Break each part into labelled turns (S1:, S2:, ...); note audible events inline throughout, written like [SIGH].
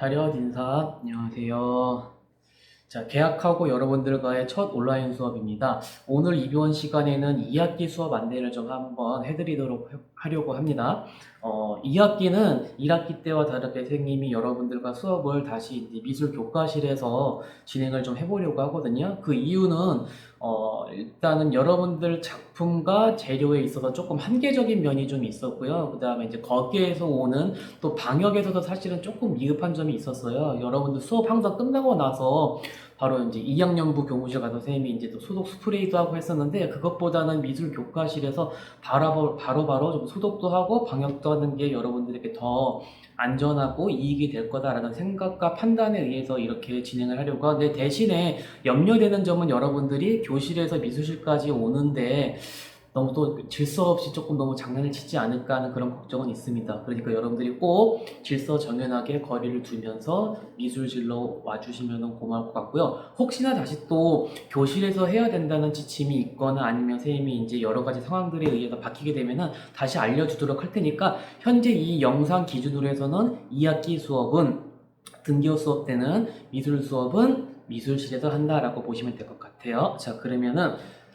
S1: 차렷 인사 안녕하세요. 자, 계약하고 여러분들과의 첫 온라인 수업입니다. 오늘 이번 시간에는 2학기 수업 안내를 좀 한번 해드리도록 해- 하려고 합니다. 어, 2학기는 1학기 때와 다르게 선생님이 여러분들과 수업을 다시 미술 교과실에서 진행을 좀 해보려고 하거든요. 그 이유는 어, 일단은 여러분들 작품과 재료에 있어서 조금 한계적인 면이 좀 있었고요. 그 다음에 이제 거기에서 오는 또 방역에서도 사실은 조금 미흡한 점이 있었어요. 여러분들 수업 항상 끝나고 나서 바로 이제 2학년부 교무실 가서 선생님이 이제 또 소독 스프레이도 하고 했었는데 그것보다는 미술 교과실에서 바로 바로 바로 좀 소독도 하고 방역도 하는 게 여러분들에게 더 안전하고 이익이 될 거다라는 생각과 판단에 의해서 이렇게 진행을 하려고 하는데 대신에 염려되는 점은 여러분들이 교실에서 미술실까지 오는데 너무 또 질서 없이 조금 너무 장난을 치지 않을까 하는 그런 걱정은 있습니다. 그러니까 여러분들이 꼭 질서 정연하게 거리를 두면서 미술실로 와주시면 고마울 것 같고요. 혹시나 다시 또 교실에서 해야 된다는 지침이 있거나 아니면 선생님이 이제 여러 가지 상황들에 의해서 바뀌게 되면은 다시 알려주도록 할 테니까 현재 이 영상 기준으로 해서는 2학기 수업은 등교 수업 때는 미술 수업은 미술실에서 한다라고 보시면 될 것 같아요. 자 그러면은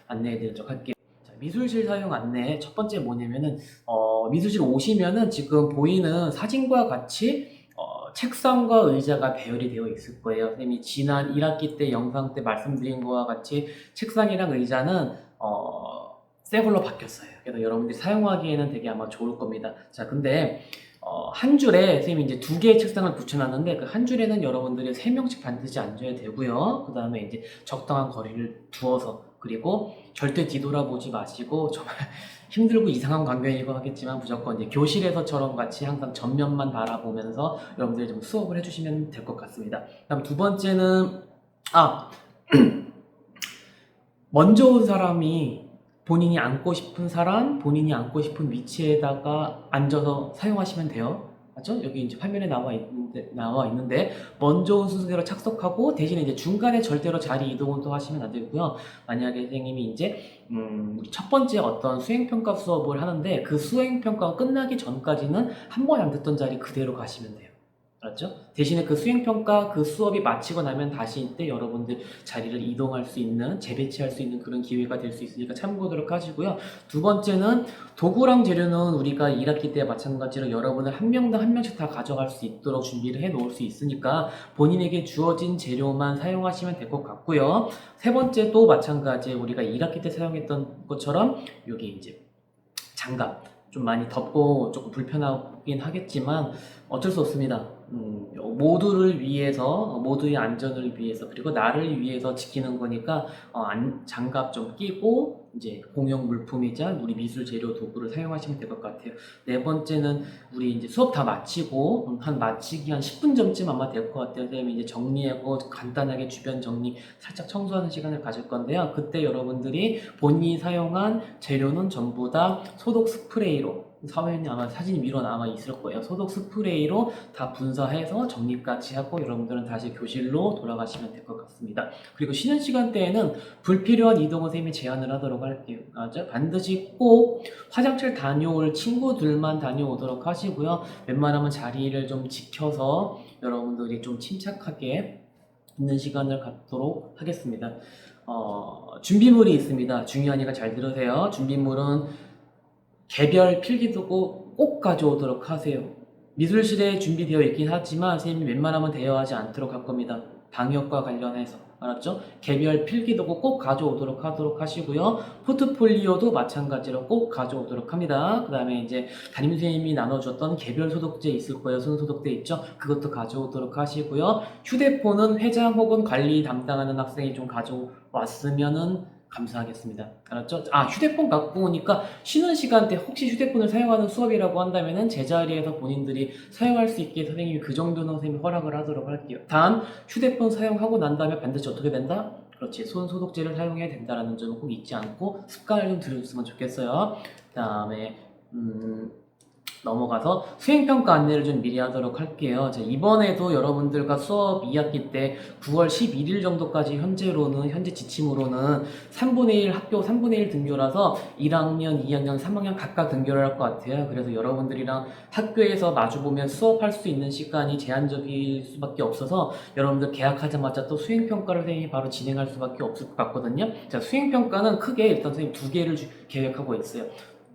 S1: 안내해 드리도록 할게요. 자, 미술실 사용 안내 첫 번째 뭐냐면은 어, 미술실 오시면은 지금 보이는 사진과 같이 어, 책상과 의자가 배열이 되어 있을 거예요. 선생님이 지난 1학기 때 영상 때 말씀드린 거와 같이 책상이랑 의자는 어, 새 걸로 바뀌었어요. 그래서 여러분들이 사용하기에는 되게 아마 좋을 겁니다. 자, 근데 어, 한 줄에 선생님이 이제 두 개의 책상을 붙여놨는데 그 한 줄에는 여러분들이 세 명씩 반드시 앉아야 되고요. 그 다음에 이제 적당한 거리를 두어서 그리고 절대 뒤돌아보지 마시고 정말 [LAUGHS] 힘들고 이상한 광경이고 하겠지만 무조건 이제 교실에서처럼 같이 항상 전면만 바라보면서 여러분들이 좀 수업을 해주시면 될 것 같습니다. 그다음 두 번째는 아 [CLEARS THROAT] 먼저 온 사람이 본인이 앉고 싶은 사람, 본인이 앉고 싶은 위치에다가 앉아서 사용하시면 돼요. 맞죠? 여기 이제 화면에 나와 있는데, 나와 있는데, 먼저 온 순서대로 착석하고, 대신에 이제 중간에 절대로 자리 이동은 또 하시면 안 되고요. 만약에 선생님이 이제, 음, 첫 번째 어떤 수행평가 수업을 하는데, 그 수행평가가 끝나기 전까지는 한 번 안 듣던 자리 그대로 가시면 돼요. 알았죠? 대신에 그 수행평가 그 수업이 마치고 나면 다시 이때 여러분들 자리를 이동할 수 있는 재배치할 수 있는 그런 기회가 될 수 있으니까 참고하도록 하시고요. 두 번째는 도구랑 재료는 우리가 1학기 때 마찬가지로 여러분을 한 명당 한 명씩 다 가져갈 수 있도록 준비를 해 놓을 수 있으니까 본인에게 주어진 재료만 사용하시면 될 것 같고요. 세 번째 또 마찬가지 우리가 1학기 때 사용했던 것처럼 여기 이제 장갑 좀 많이 덥고 조금 불편하긴 하겠지만 어쩔 수 없습니다. 음, 모두를 위해서 모두의 안전을 위해서 그리고 나를 위해서 지키는 거니까 어, 안- 장갑 좀 끼고 이제 공용 물품이자 우리 미술 재료 도구를 사용하시면 될 것 같아요. 네 번째는 우리 이제 수업 다 마치고 음, 한 마치기 한 10분 전쯤 아마 될 것 같아요. 선생님이 이제 정리하고 간단하게 주변 정리 살짝 청소하는 시간을 가질 건데요. 그때 여러분들이 본인이 사용한 재료는 전부 다 소독 스프레이로 사회에 아마 사진이 밀어 남아 있을 거예요. 소독 스프레이로 다 분사해서 정리까지 하고 여러분들은 다시 교실로 돌아가시면 될 것 같습니다. 그리고 쉬는 시간대에는 불필요한 이동은 선생님이 제한을 하도록 할게요. 맞죠? 반드시 꼭 화장실 다녀올 친구들만 다녀오도록 하시고요. 웬만하면 자리를 좀 지켜서 여러분들이 좀 침착하게 있는 시간을 갖도록 하겠습니다. 어, 준비물이 있습니다. 중요하니까 잘 들으세요. 준비물은 개별 필기도구 꼭 가져오도록 하세요. 미술실에 준비되어 있긴 하지만 선생님이 웬만하면 대여하지 않도록 할 겁니다. 방역과 관련해서 알았죠? 개별 필기도구 꼭 가져오도록 하도록 하시고요. 포트폴리오도 마찬가지로 꼭 가져오도록 합니다. 그 다음에 이제 담임 선생님이 나눠줬던 개별 소독제 있을 거예요. 손 소독제 있죠? 그것도 가져오도록 하시고요. 휴대폰은 회장 혹은 관리 담당하는 학생이 좀 가져왔으면은 감사하겠습니다. 알았죠? 아, 휴대폰 갖고 오니까 쉬는 시간대 혹시 휴대폰을 사용하는 수업이라고 한다면은 제자리에서 본인들이 사용할 수 있게 선생님이 그 정도는 선생님이 허락을 하도록 할게요. 단, 휴대폰 사용하고 난 다음에 반드시 어떻게 된다? 그렇지. 손 소독제를 사용해야 된다라는 점은 꼭 잊지 않고 습관을 좀 들여줬으면 좋겠어요. 그 다음에, 음, 넘어가서 수행평가 안내를 좀 미리 하도록 할게요. 자, 이번에도 여러분들과 수업 2학기 때 9월 11일 정도까지 현재로는, 현재 지침으로는 3분의 1 학교 3분의 1 등교라서 1학년, 2학년, 3학년 각각 등교를 할 것 같아요. 그래서 여러분들이랑 학교에서 마주보면 수업할 수 있는 시간이 제한적일 수밖에 없어서 여러분들 개학하자마자 또 수행평가를 선생님이 바로 진행할 수밖에 없을 것 같거든요. 자, 수행평가는 크게 일단 선생님 두 개를 주- 계획하고 있어요.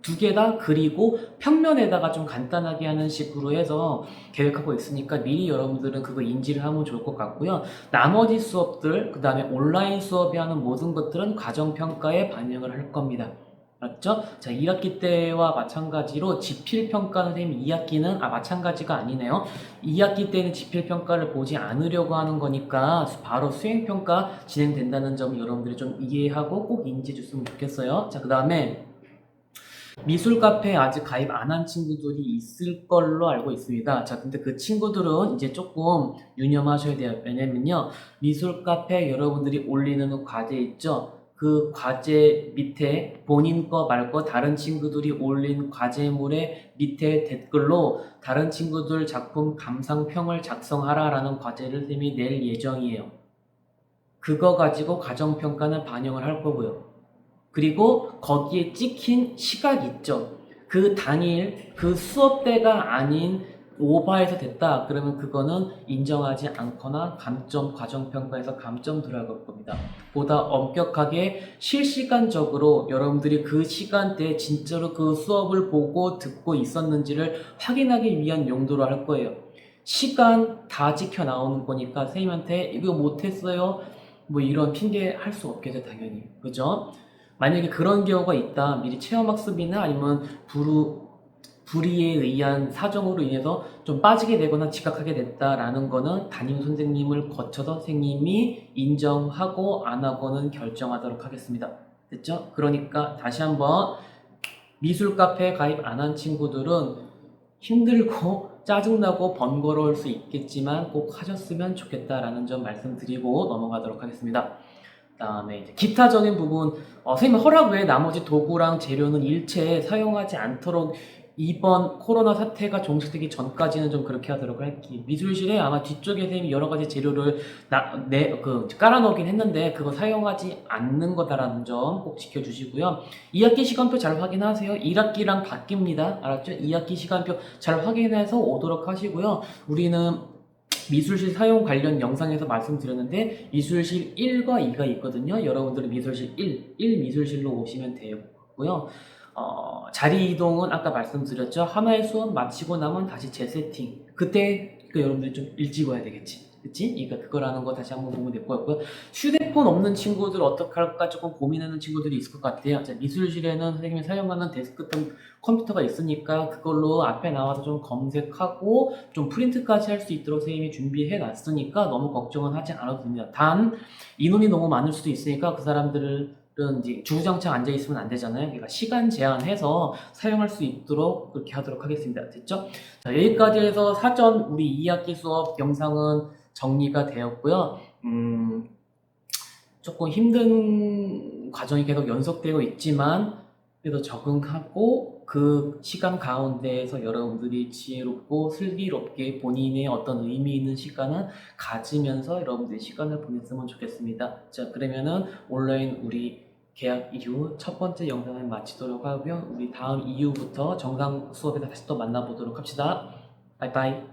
S1: 두 개 다 그리고 평면에다가 좀 간단하게 하는 식으로 해서 계획하고 있으니까 미리 여러분들은 그거 인지를 하면 좋을 것 같고요. 나머지 수업들, 그 다음에 온라인 수업이 하는 모든 것들은 과정평가에 반영을 할 겁니다. 맞죠? 자, 1학기 때와 마찬가지로 지필평가 선생님 2학기는, 아, 마찬가지가 아니네요. 2학기 때는 지필평가를 보지 않으려고 하는 거니까 바로 수행평가 진행된다는 점 여러분들이 좀 이해하고 꼭 인지해 줬으면 좋겠어요. 자, 그 다음에 미술 카페에 아직 가입 안 한 친구들이 있을 걸로 알고 있습니다. 자, 근데 그 친구들은 이제 조금 유념하셔야 돼요. 왜냐면요. 미술 카페 여러분들이 올리는 과제 있죠? 그 과제 밑에 본인 거 말고 다른 친구들이 올린 과제물의 밑에 댓글로 다른 친구들 작품 감상평을 작성하라라는 과제를 선생님이 낼 예정이에요. 그거 가지고 과정평가는 반영을 할 거고요. 그리고 거기에 찍힌 시각 있죠. 그 당일 그 수업 때가 아닌 오바해서 됐다. 그러면 그거는 인정하지 않거나 감점 과정평가에서 감점 들어갈 겁니다. 보다 엄격하게 실시간적으로 여러분들이 그 시간대에 진짜로 그 수업을 보고 듣고 있었는지를 확인하기 위한 용도로 할 거예요. 시간 다 지켜 나오는 거니까 선생님한테 이거 못했어요. 뭐 이런 핑계 할 수 없겠죠, 당연히. 그죠? 만약에 그런 경우가 있다. 미리 체험학습이나 아니면 불우, 불의에 의한 사정으로 인해서 좀 빠지게 되거나 지각하게 됐다라는 거는 담임 선생님을 거쳐서 선생님이 인정하고 안 하고는 결정하도록 하겠습니다. 됐죠? 그러니까 다시 한번 미술 카페 가입 안 한 친구들은 힘들고 [LAUGHS] 짜증나고 번거로울 수 있겠지만 꼭 하셨으면 좋겠다라는 점 말씀드리고 넘어가도록 하겠습니다. 그다음에 이제 기타적인 부분 어, 선생님 허락 외에 나머지 도구랑 재료는 일체 사용하지 않도록 이번 코로나 사태가 종식되기 전까지는 좀 그렇게 하도록 할게요. 미술실에 아마 뒤쪽에 선생님이 여러 가지 재료를 나, 내, 그, 깔아놓긴 했는데 그거 사용하지 않는 거다라는 점 꼭 지켜주시고요. 2학기 시간표 잘 확인하세요. 1학기랑 바뀝니다. 알았죠? 2학기 시간표 잘 확인해서 오도록 하시고요. 우리는 미술실 사용 관련 영상에서 말씀드렸는데 미술실 1과 2가 있거든요. 여러분들은 미술실 1, 1 미술실로 오시면 되고요. 어, 자리 이동은 아까 말씀드렸죠. 하나의 수업 마치고 나면 다시 재세팅. 그때 그 여러분들이 좀 일찍 와야 되겠지. 그치? 그러니까 그거라는 거 다시 한번 보면 될 것 같고요. 휴대폰 없는 친구들 어떻게 할까 조금 고민하는 친구들이 있을 것 같아요. 자, 미술실에는 선생님이 사용하는 데스크톱 컴퓨터가 있으니까 그걸로 앞에 나와서 좀 검색하고 좀 프린트까지 할 수 있도록 선생님이 준비해 놨으니까 너무 걱정은 하지 않아도 됩니다. 단 인원이 너무 많을 수도 있으니까 그 사람들은 이제 주구장창 앉아 있으면 안 되잖아요. 그러니까 시간 제한해서 사용할 수 있도록 그렇게 하도록 하겠습니다. 됐죠? 자, 여기까지 해서 사전 우리 2학기 수업 영상은 정리가 되었고요. 음, 조금 힘든 과정이 계속 연속되고 있지만 그래도 적응하고 그 시간 가운데에서 여러분들이 지혜롭고 슬기롭게 본인의 어떤 의미 있는 시간을 가지면서 여러분들의 시간을 보냈으면 좋겠습니다. 자, 그러면은 온라인 우리 계약 이후 첫 번째 영상을 마치도록 하고요. 우리 다음 이후부터 정상 수업에서 다시 또 만나보도록 합시다. 바이바이.